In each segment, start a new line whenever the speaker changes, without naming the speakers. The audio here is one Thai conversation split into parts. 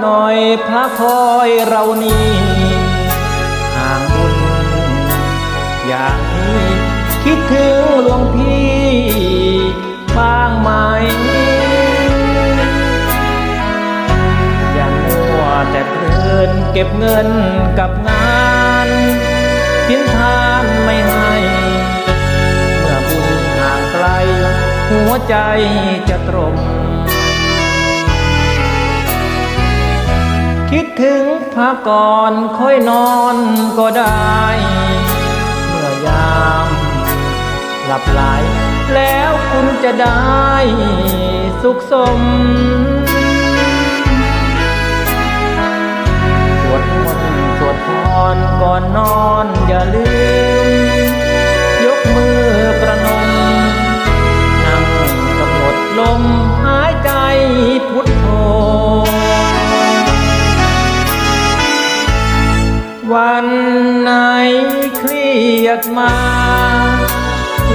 หน่อยพระคอยเรานี่ห่างบุญอย่างนี้คิดถึงหลวงพี่บ้างไหมอย่ามัวแต่เพลินเก็บเงินกับงานสินทานไม่ให้เมื่อบุญห่างไกล หัวใจจะตรม พักก่อนค่อยนอนก็ได้ เมื่อยามหลับไหลแล้วคุณจะได้สุขสมสวดมนต์สวดพรก่อนนอนอย่าลืม วันไหนเครียดมา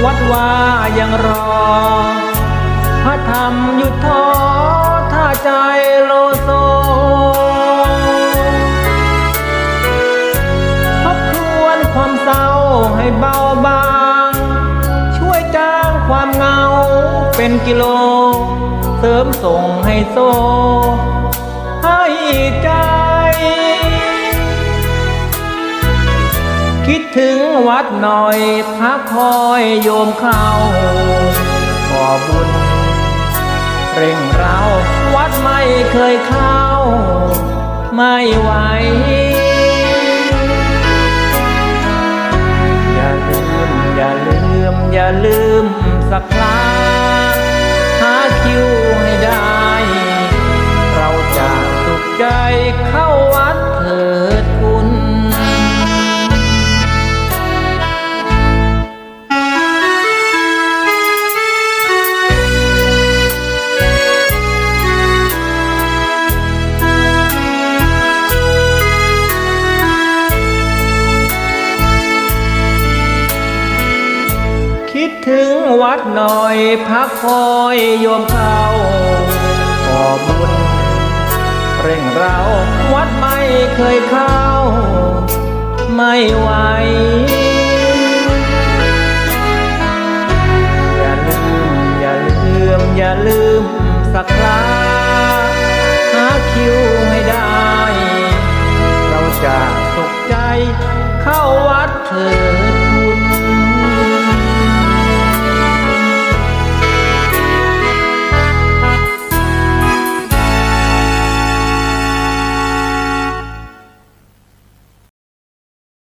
วัดว่ายังรอ พระธรรมหยุดท้อถ้าใจโลโซทบทวนความเศร้าให้เบาบาง ช่วยจางความเหงาเป็นกิโล เสริมส่งให้โซ ให้ คิดถึงวัดหน่อยพักคอยโยมเข้าก่อบุญเร่งเราวัดไม่เคยเข้า ไม่ไหวอย่าลืมอย่าลืมอย่าลืมสักคราหาคิวให้ได้ เราจะสุขใจเข้า วัดหน่อยพักคอยโยมเขาขอบุญเร่งเราวัดไม่เคยเข้า ไม่ไหวอย่าลืมอย่าลืมอย่าลืมสักคราหาคิวให้ได้ เราจะสุขใจเข้าวัดเถิด